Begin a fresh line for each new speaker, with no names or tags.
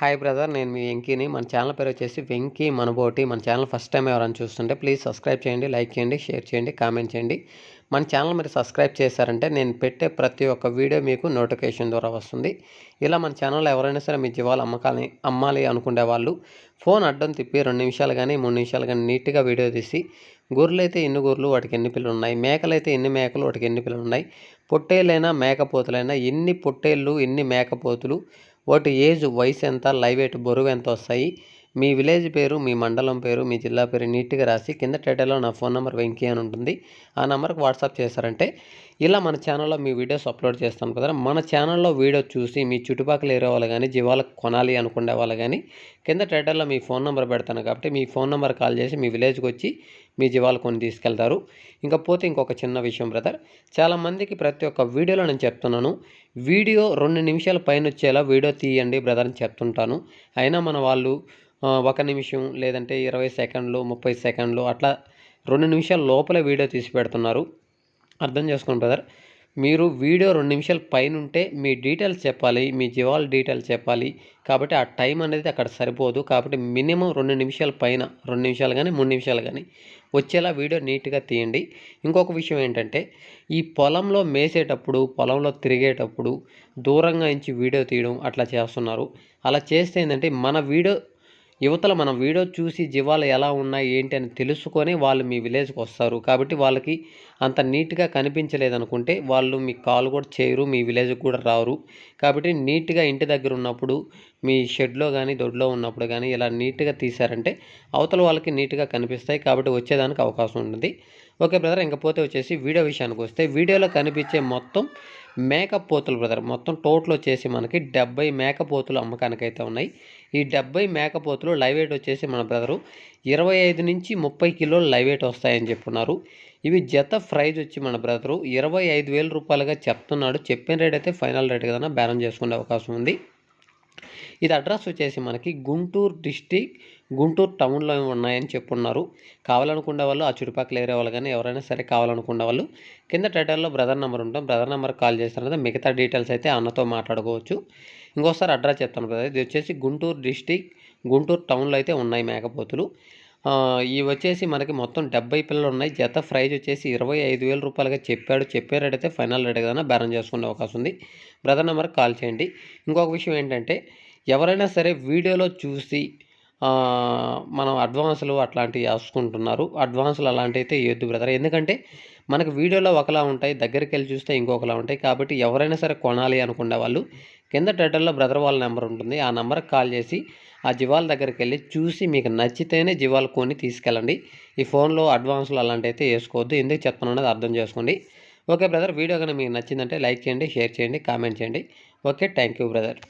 Hi brother నేను మీ వెంకీని. మన channel పేరు వచ్చేసి వెంకీ మనబోటి. మన ఛానల్ ఫస్ట్ టైం ఎవరైనా చూస్తుంటే ప్లీజ్ సబ్స్క్రైబ్ చేయండి లైక్ చేయండి షేర్ చేయండి కామెంట్ చేయండి. మన ఛానల్ మీరు సబ్స్క్రైబ్ చేశారంటే నేను పెట్టే ప్రతి ఒక్క వీడియో మీకు నోటిఫికేషన్ ద్వారా వస్తుంది. ఇలా మన ఛానల్లో ఎవరైనా సరే మీ జీవాలు అమ్మకాలని అమ్మాలి అనుకునే వాళ్ళు ఫోన్ అడ్డం తిప్పి రెండు నిమిషాలు కానీ మూడు నిమిషాలు కానీ నీట్గా వీడియో తీసి గొర్రెలు అయితే ఎన్ని గొర్రెలు వాటికి ఎన్ని పిల్లలు ఉన్నాయి? మేకలు అయితే ఎన్ని మేకలు వాటికి ఎన్ని పిల్లలు ఉన్నాయి? పొట్టేళ్ళైనా మేకపోతులైనా ఎన్ని పొట్టేళ్ళు ఎన్ని మేకపోతులు వాటి ఏజ్ వయసు ఎంత లైవ్ ఎయిట్ బరువు ఎంత వస్తాయి? మీ విలేజ్ పేరు మీ మండలం పేరు మీ జిల్లా పేరు నీట్గా రాసి కింద టైటిల్లో నా ఫోన్ నెంబర్ వెంకీ అని ఉంటుంది. ఆ నెంబర్కి వాట్సాప్ చేశారంటే ఇలా మన ఛానల్లో మీ వీడియోస్ అప్లోడ్ చేస్తాం కదా మన ఛానల్లో వీడియో చూసి మీ చుట్టుపక్కల ఏరే వాళ్ళు కానీ జీవాలకు కొనాలి అనుకునే వాళ్ళు కానీ కింద టైటిల్లో మీ ఫోన్ నెంబర్ పెడతాను కాబట్టి మీ ఫోన్ నెంబర్ కాల్ చేసి మీ విలేజ్కి వచ్చి మీ జీవాలు కొని తీసుకెళ్తారు. ఇంకా పోతే ఇంకొక చిన్న విషయం బ్రదర్ చాలామందికి ప్రతి ఒక్క వీడియోలో నేను చెప్తున్నాను వీడియో రెండు నిమిషాల పైన వచ్చేలా వీడియో తీయండి బ్రదర్ అని చెప్తుంటాను. అయినా మన వాళ్ళు ఒక నిమిషం లేదంటే ఇరవై సెకండ్లు ముప్పై సెకండ్లు అట్లా రెండు నిమిషాల లోపల వీడియో తీసి పెడుతున్నారు. అర్థం చేసుకోండి బ్రదర్ మీరు వీడియో రెండు నిమిషాల పైన ఉంటే మీ డీటెయిల్స్ చెప్పాలి మీ జీవాల డీటెయిల్స్ చెప్పాలి. కాబట్టి ఆ టైం అనేది అక్కడ సరిపోదు. కాబట్టి మినిమం రెండు నిమిషాల పైన రెండు నిమిషాలు కానీ మూడు నిమిషాలు కానీ వచ్చేలా వీడియో నీట్గా తీయండి. ఇంకొక విషయం ఏంటంటే ఈ పొలంలో మేసేటప్పుడు పొలంలో తిరిగేటప్పుడు దూరంగా నుంచి వీడియో తీయడం అట్లా చేస్తున్నారు. అలా చేస్తే ఏంటంటే మన వీడియో యువతలు మనం వీడియో చూసి జీవాలు ఎలా ఉన్నాయి ఏంటి అని తెలుసుకొని వాళ్ళు మీ విలేజ్కి వస్తారు. కాబట్టి వాళ్ళకి అంత నీట్గా కనిపించలేదనుకుంటే వాళ్ళు మీ కాల్ కూడా చేయరు మీ విలేజ్కి కూడా రారు. కాబట్టి నీట్గా ఇంటి దగ్గర ఉన్నప్పుడు మీ షెడ్లో కానీ దొడ్లో ఉన్నప్పుడు కానీ ఇలా నీట్గా తీశారంటే అవతల వాళ్ళకి నీట్గా కనిపిస్తాయి. కాబట్టి వచ్చేదానికి అవకాశం ఉంటుంది ఓకే బ్రదర్ ఇంకపోతే వచ్చేసి వీడియో విషయానికి వస్తే వీడియోలో కనిపించే మొత్తం మేకప్ పోతులు బ్రదర్. మొత్తం టోటల్ వచ్చేసి మనకి డెబ్బై మేకపోతులు అమ్మకానికి అయితే ఉన్నాయి. ఈ డెబ్బై మేకపోతులు లైవ్ వెయిట్ వచ్చేసి మన బ్రదరు ఇరవై ఐదు నుంచి ముప్పై కిలోలు లైవ్ వెయిట్ వస్తాయని చెప్పున్నారు. ఇవి జత ప్రైజ్ వచ్చి మన బ్రదరు ఇరవై ఐదు వేల రూపాయలుగా చెప్తున్నాడు. చెప్పిన రేట్ అయితే ఫైనల్ రేట్ కదా బేరం చేసుకునే అవకాశం ఉంది. ఇది అడ్రస్ వచ్చేసి మనకి గుంటూరు డిస్టిక్ గుంటూరు టౌన్లో ఉన్నాయని చెప్పున్నారు. కావాలనుకునే వాళ్ళు ఆ చుట్టుపక్కల ఏరే వాళ్ళు కానీ ఎవరైనా సరే కావాలనుకునే వాళ్ళు కింద టైటిల్లో బ్రదర్ నెంబర్ ఉంటాం. బ్రదర్ నెంబర్ కాల్ చేస్తారు మిగతా డీటెయిల్స్ అయితే అన్నతో మాట్లాడుకోవచ్చు. ఇంకోసారి అడ్రస్ చెప్తాను బ్రదర్. ఇది వచ్చేసి గుంటూరు డిస్టిక్ గుంటూరు టౌన్లో అయితే ఉన్నాయి మేకపోతులు. ఇవి వచ్చేసి మనకి మొత్తం డెబ్బై పిల్లలు ఉన్నాయి. జత ప్రైజ్ వచ్చేసి ఇరవై ఐదు వేల రూపాయలుగా చెప్పాడు. చెప్పే రేట్ అయితే ఫైనల్ రేట్ కదా బేరం చేసుకునే అవకాశం ఉంది. బ్రదర్ నెంబర్కి కాల్ చేయండి. ఇంకొక విషయం ఏంటంటే ఎవరైనా సరే వీడియోలో చూసి మనం అడ్వాన్సులు అట్లాంటివి వేసుకుంటున్నారు. అడ్వాన్సులు అలాంటివి అయితే వేయద్దు బ్రదర్. ఎందుకంటే మనకు వీడియోలో ఒకలా ఉంటాయి. దగ్గరికి వెళ్ళి చూస్తే ఇంకొకలా ఉంటాయి. కాబట్టి ఎవరైనా సరే కొనాలి అనుకునే వాళ్ళు కింద టైటిల్లో బ్రదర్ వాళ్ళ నెంబర్ ఉంటుంది. ఆ నెంబర్కి కాల్ చేసి ఆ జివాల దగ్గరికి వెళ్ళి చూసి మీకు నచ్చితేనే జివాలు కొని తీసుకెళ్ళండి. ఈ ఫోన్లో అడ్వాన్స్లు అలాంటివి అయితే వేసుకోవద్దు. ఎందుకు చెప్తాను అర్థం చేసుకోండి. ఓకే బ్రదర్ వీడియో కానీ మీకు నచ్చిందంటే లైక్ చేయండి షేర్ చేయండి కామెంట్ చేయండి. Okay thank you brother.